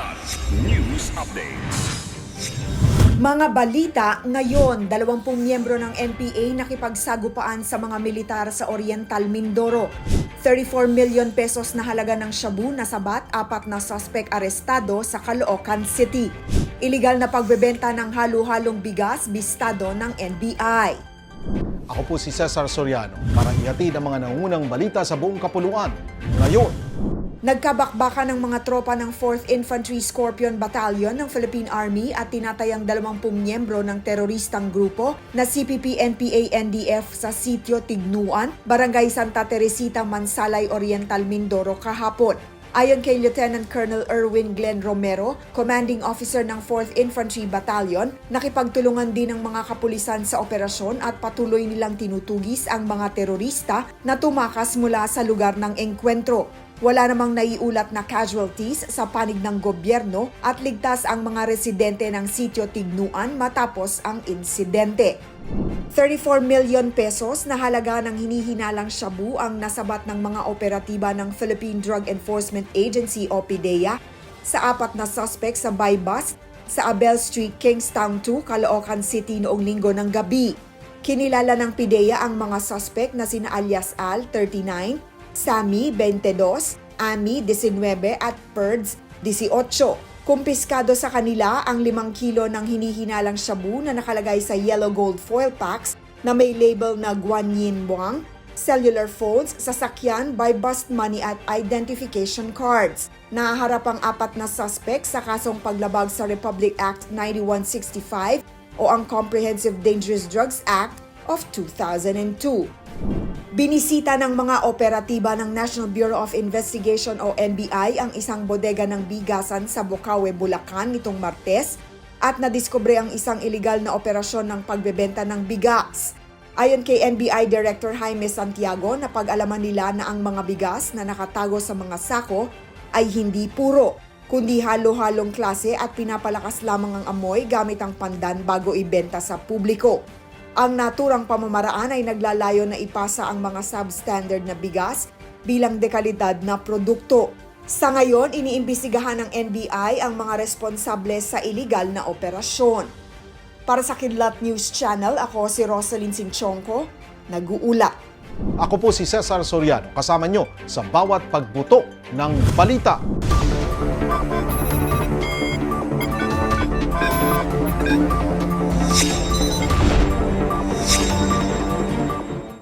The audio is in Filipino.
Kidlat News Updates. Mga balita ngayon, 20 miyembro ng NPA nakipagsagupaan sa mga militar sa Oriental Mindoro. 34 million pesos na halaga ng shabu na sabat, apat na suspect arestado sa Caloocan City. Iligal na pagbebenta ng halo-halong bigas bistado ng NBI. Ako po si Cesar Soriano para ihatid ang mga nangunang balita sa buong kapuluan. Ngayon, Nagkabakbakan ng mga tropa ng 4th Infantry Scorpion Battalion ng Philippine Army at tinatayang 20 miyembro ng teroristang grupo na CPP-NPA-NDF sa sitio Tignuan, Barangay Santa Teresita, Mansalay Oriental, Mindoro kahapon. Ayon kay Lieutenant Colonel Erwin Glenn Romero, commanding officer ng 4th Infantry Battalion, nakipagtulungan din ng mga kapulisan sa operasyon at patuloy nilang tinutugis ang mga terorista na tumakas mula sa lugar ng engkwentro. Wala namang naiulat na casualties sa panig ng gobyerno at ligtas ang mga residente ng sitio Tignuan matapos ang insidente. 34 million pesos na halaga ng hinihinalang shabu ang nasabat ng mga operatiba ng Philippine Drug Enforcement Agency o PDEA sa apat na suspect sa bust sa Abel Street, Kingstown 2, Caloocan City noong linggo ng gabi. Kinilala ng PDEA ang mga suspect na sina alias Al, 39, Sammy, 22, Ami, 19 at Perds, 18. Kumpiskado sa kanila ang 5 kilo ng hinihinalang shabu na nakalagay sa yellow gold foil packs na may label na Guanyin Buang, cellular phones, sasakyan, by bust money at identification cards. Nahaharap ang apat na suspect sa kasong paglabag sa Republic Act 9165 o ang Comprehensive Dangerous Drugs Act of 2002. Binisita ng mga operatiba ng National Bureau of Investigation o NBI ang isang bodega ng bigasan sa Bukawe, Bulacan nitong Martes at nadiskubre ang isang iligal na operasyon ng pagbebenta ng bigas. Ayon kay NBI Director Jaime Santiago, napag-alaman nila na ang mga bigas na nakatago sa mga sako ay hindi puro, kundi halo-halong klase at pinapalakas lamang ang amoy gamit ang pandan bago ibenta sa publiko. Ang naturang pamamaraan ay naglalayo na ipasa ang mga substandard na bigas bilang dekalidad na produkto. Sa ngayon, iniimbisigahan ng NBI ang mga responsable sa iligal na operasyon. Para sa Kidlat News Channel, ako si Rosalyn Sinchonko, nag-uula. Ako po si Cesar Soriano, kasama nyo sa bawat pagbuto ng balita. Thank you.